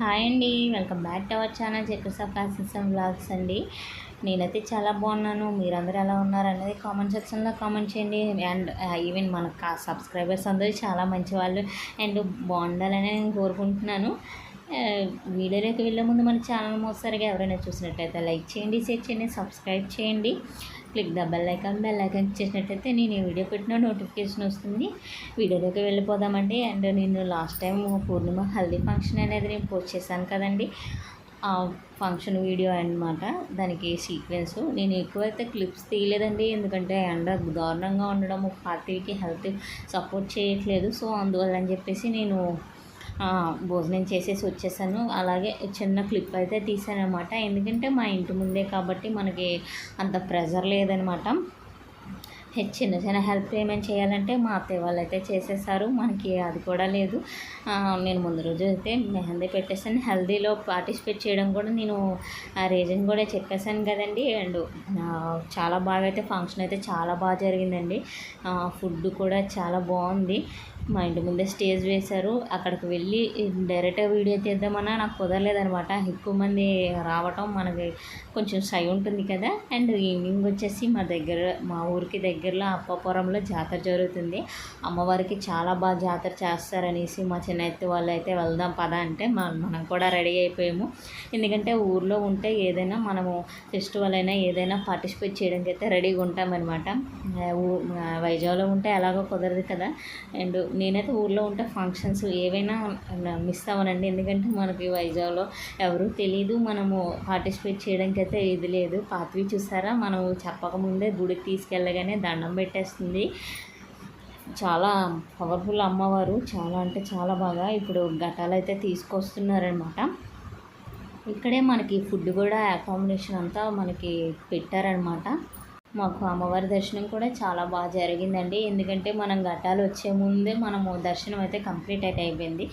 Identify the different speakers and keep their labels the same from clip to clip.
Speaker 1: Hi అండి welcome back to our channel checkers of fashions blogs అండి. నేనైతే చాలా బాగున్నాను మీరందరూ ఎలా ఉన్నారు అనేది కామెంట్ సెక్షన్లో కామెంట్ చేయండి. అండ్ ఈవెన్ మన సబ్స్క్రైబర్స్ అందరూ చాలా మంచి వాళ్ళు అండ్ బాగుండాలని నేను కోరుకుంటున్నాను. వీడియోలోకి వెళ్ళే ముందు మన ఛానల్ మోసారిగా ఎవరైనా చూసినట్టయితే లైక్ చేయండి షేర్ చేయండి సబ్స్క్రైబ్ చేయండి. Click the bell icon bell icon చేసినట్టయితే నేను ఈ వీడియో పెట్టిన నోటిఫికేషన్ వస్తుంది. వీడియోలోకి వెళ్ళిపోదామండి. అండ్ నేను last time Purnima haldi function అనేది నేను పోస్ట్ చేశాను కదండి. ఆ ఫంక్షన్ వీడియో అన్నమాట. దానికి సీక్వెన్స్. నేను ఎక్కువైతే క్లిప్స్ తీయలేదండి. ఎందుకంటే ఎండ దారుణంగా ఉండడం పార్టీకి హెల్త్ సపోర్ట్ చేయట్లేదు. సో అందువల్ల అని చెప్పేసి నేను భోజనం చేసేసి వచ్చేసాను. అలాగే చిన్న క్లిప్ అయితే తీసాను అనమాట ఎందుకంటే మా ఇంటి ముందే కాబట్టి మనకి అంత ప్రెజర్ లేదనమాట చిన్న చిన్న హెల్ప్ ఏమైనా చేయాలంటే మా అత్తయ్య వాళ్ళు అయితే చేసేసారు. మనకి అది కూడా లేదు. నేను ముందు రోజు అయితే మెహందీ పెట్టేసాను హెల్దీలో పార్టిసిపేట్ చేయడం కూడా నేను ఆ రీజన్ కూడా చెప్పేశాను కదండి. అండ్ చాలా బాగా అయితే ఫంక్షన్ అయితే చాలా బాగా జరిగిందండి. ఫుడ్ కూడా చాలా బాగుంది. మా ఇంటి ముందే స్టేజ్ వేశారు. అక్కడికి వెళ్ళి డైరెక్ట్గా వీడియో తీద్దామన్నా నాకు కుదరలేదనమాట. ఎక్కువ మంది రావటం మనకి కొంచెం సై ఉంటుంది కదా. అండ్ ఈవినింగ్ వచ్చేసి మా దగ్గర మా ఊరికి దగ్గర దగ్గరలో అప్పాపురంలో జాతర జరుగుతుంది. అమ్మవారికి చాలా బాగా జాతర చేస్తారనేసి మా చిన్నత్త వాళ్ళు అయితే వెళ్దాం పద అంటే మనం కూడా రెడీ అయిపోయాము. ఎందుకంటే ఊర్లో ఉంటే ఏదైనా మనము ఫెస్టివల్ అయినా ఏదైనా పార్టిసిపేట్ చేయడానికి అయితే రెడీగా ఉంటామన్నమాట. ఊ- వైజాగ్లో ఉంటే ఎలాగో కుదరదు కదా. అండ్ నేనైతే ఊర్లో ఉంటే ఫంక్షన్స్ ఏవైనా మిస్ అవ్వనండి. ఎందుకంటే మనకి వైజాగ్లో ఎవరు తెలియదు మనము పార్టిసిపేట్ చేయడానికి అయితే ఇది లేదు. పాతవి చూసారా? మనం చెప్పకముందే గుడికి తీసుకెళ్ళగానే దండం పెట్టేస్తుంది. చాలా పవర్ఫుల్ అమ్మవారు. చాలా అంటే చాలా బాగా ఇప్పుడు ఘటాలు అయితే తీసుకొస్తున్నారనమాట ఇక్కడే మనకి ఫుడ్ కూడా అకామిడేషన్ అంతా మనకి పెట్టారనమాట మాకు అమ్మవారి దర్శనం కూడా చాలా బాగా జరిగిందండి. ఎందుకంటే మనం ఘటాలు వచ్చే ముందే మనము దర్శనం అయితే కంప్లీట్ అయితే అయిపోయింది.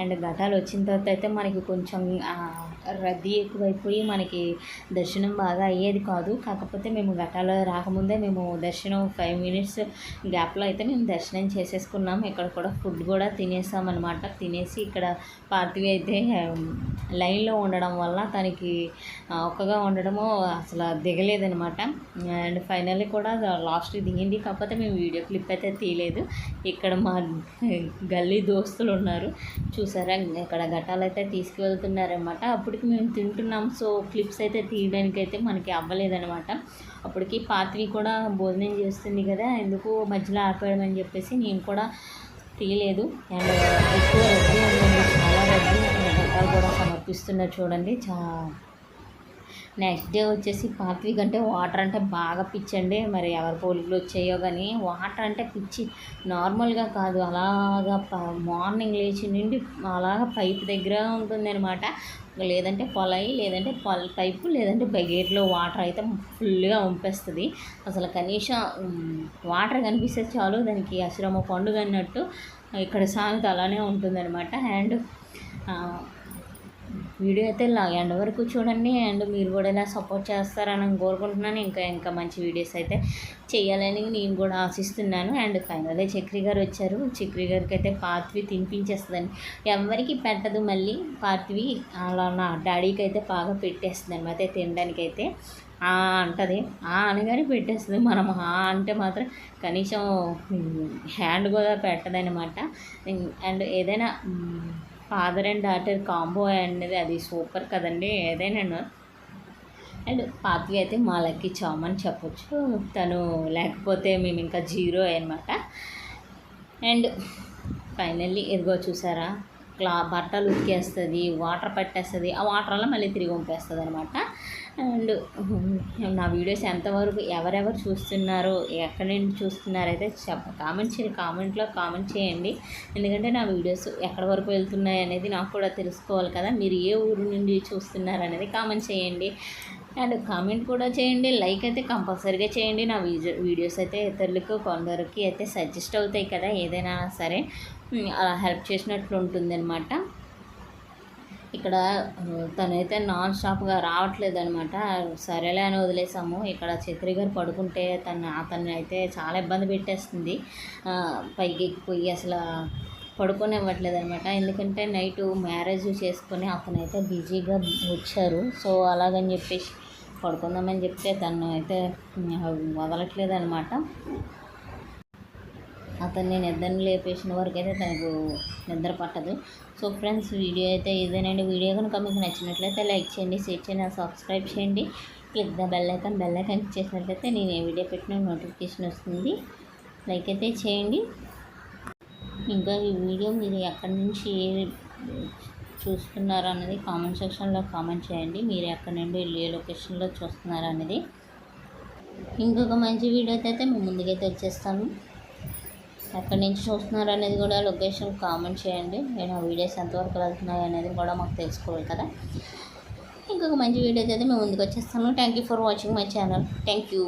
Speaker 1: అండ్ ఘటాలు వచ్చిన తర్వాత అయితే మనకి కొంచెం రద్దీ ఎక్కువైపోయి మనకి దర్శనం బాగా అయ్యేది కాదు. కాకపోతే మేము ఘటాలు రాకముందే మేము దర్శనం ఫైవ్ మినిట్స్ గ్యాప్లో అయితే మేము దర్శనం చేసేసుకున్నాం ఇక్కడ కూడా ఫుడ్ కూడా తినేసాం అనమాట తినేసి ఇక్కడ పార్థివి అయితే లైన్లో ఉండడం వల్ల తనకి ఒక్కగా ఉండడము అసలు దిగలేదనమాట అండ్ ఫైనల్లీ కూడా లాస్ట్ దిగింది కాకపోతే మేము వీడియో క్లిప్ అయితే తీయలేదు. ఇక్కడ మా గల్లీ దోస్తులు ఉన్నారు. చూసారా? ఇక్కడ ఘటాలు అయితే తీసుకువెళ్తున్నారనమాట అప్పటికి మేము తింటున్నాం. సో క్లిప్స్ అయితే తీయడానికి అయితే మనకి అవ్వలేదనమాట అప్పటికి పాత్రి కూడా భోజనం చేస్తుంది కదా ఎందుకు మధ్యలో ఆపేయడం అని చెప్పేసి నేను కూడా తీయలేదు. అండ్ ఎక్కువ రద్దీ ఉందండి. చాలా రద్దీ ఘటాలు కూడా సమర్పిస్తున్నారు చూడండి. చా నెక్స్ట్ డే వచ్చేసి పాత్వి అంటే వాటర్ అంటే బాగా పిచ్చండి. మరి ఎవరి పోలికలు వచ్చాయో కానీ వాటర్ అంటే పిచ్చి. నార్మల్గా కాదు అలాగా ప- మార్నింగ్ లేచి నుండి అలాగా పైప్ దగ్గర ఉంటుంది అనమాట లేదంటే పొలాయి లేదంటే పొల పైపు లేదంటే బకెట్లో వాటర్ అయితే ఫుల్గా పంపేస్తుంది అసలు కనీసం వాటర్ కనిపిస్తే చాలు దానికి అశ్రమ పండుగ అన్నట్టు ఇక్కడ సామెత అలానే ఉంటుందన్నమాట. అండ్ వీడియో అయితే లా ఎండ్ వరకు చూడండి. అండ్ మీరు కూడా ఇలా సపోర్ట్ చేస్తారని కోరుకుంటున్నాను. ఇంకా ఇంకా మంచి వీడియోస్ అయితే చేయాలని నేను కూడా ఆశిస్తున్నాను. అండ్ ఫైనల్గా చక్రి గారు వచ్చారు. చక్రి గారికి అయితే పార్థివి తినిపించేస్తుందండి. ఎవరికి పెట్టదు మళ్ళీ. పార్థివి అలా నా డాడీకి అయితే బాగా పెట్టేస్తుంది అనమాట తినడానికి అయితే ఆ అంటది. ఆ అనగానే పెట్టేస్తుంది మనం ఆ అంటే మాత్రం కనీసం హ్యాండ్ కూడా పెట్టదనమాట అండ్ ఏదైనా ఫాదర్ అండ్ డాటర్ కాంబో అనేది అది సూపర్ కదండి. ఏదైనా అండ్ పాత్వి అయితే మా లక్కి చామని చెప్పొచ్చు. తను లేకపోతే మేము ఇంకా జీరో అనమాట అండ్ ఫైనల్లీ ఎదుగో చూసారా? క్లా బట్టలు ఉతికేస్తుంది వాటర్ పట్టేస్తుంది. ఆ వాటర్ వల్ల మళ్ళీ తిరిగి పంపేస్తుంది అనమాట అండ్ నా వీడియోస్ ఎంతవరకు ఎవరెవరు చూస్తున్నారో ఎక్కడి నుండి చూస్తున్నారైతే చెప్ప కామెంట్ చేయండి. కామెంట్లో కామెంట్ చేయండి. ఎందుకంటే నా వీడియోస్ ఎక్కడి వరకు వెళ్తున్నాయి అనేది నాకు కూడా తెలుసుకోవాలి కదా. మీరు ఏ ఊరు నుండి చూస్తున్నారు అనేది కామెంట్ చేయండి. అండ్ కామెంట్ కూడా చేయండి. లైక్ అయితే కంపల్సరీగా చేయండి. నా వీడియో వీడియోస్ అయితే ఇతరులకు కొందరికి అయితే సజెస్ట్ అవుతాయి కదా ఏదైనా సరే. అలా హెల్ప్ చేసినట్లు ఉంటుందన్నమాట. ఇక్కడ తనైతే నాన్ స్టాప్గా రావట్లేదు అనమాట సరేలే అని వదిలేసాము. ఇక్కడ చక్రి గారు పడుకుంటే తను అతన్ని అయితే చాలా ఇబ్బంది పెట్టేస్తుంది. పైకి ఎక్కిపోయి అసలు పడుకోనివ్వట్లేదు అనమాట ఎందుకంటే నైట్ మ్యారేజ్ చేసుకొని అతనైతే బిజీగా వచ్చారు. సో అలాగని చెప్పేసి పడుకుందామని చెప్తే తను అయితే వదలట్లేదు అనమాట అతన్ని నిద్రని లేపేసిన వరకు అయితే తనకు నిద్ర పట్టదు. సో ఫ్రెండ్స్ వీడియో అయితే ఇదేనండి. వీడియో కనుక మీకు నచ్చినట్లయితే లైక్ చేయండి షేర్ చేయండి సబ్స్క్రైబ్ చేయండి. Click the bell icon bell icon చేసినట్లయితే నేను ఏ వీడియో పెట్టిన నోటిఫికేషన్ వస్తుంది. లైక్ అయితే చేయండి. ఇంకా ఈ వీడియో మీరు ఎక్కడి నుంచి ఏ చూస్తున్నారు అన్నది కామెంట్ సెక్షన్లో కామెంట్ చేయండి. మీరు ఎక్కడి నుండి ఏ లొకేషన్లో చూస్తున్నారు అనేది ఇంకొక మంచి వీడియోతో అయితే మేము ముందుకైతే వచ్చేస్తాము ఎక్కడి నుంచి చూస్తున్నారు అనేది కూడా లొకేషన్ కామెంట్ చేయండి. నేను ఆ వీడియోస్ ఎంతవరకు వెళ్తున్నాయి అనేది కూడా మాకు తెలుసుకోవాలి కదా. ఇంకొక మంచి వీడియోస్ అయితే మేము ముందుకు వచ్చేస్తాను thank you for watching my channel thank you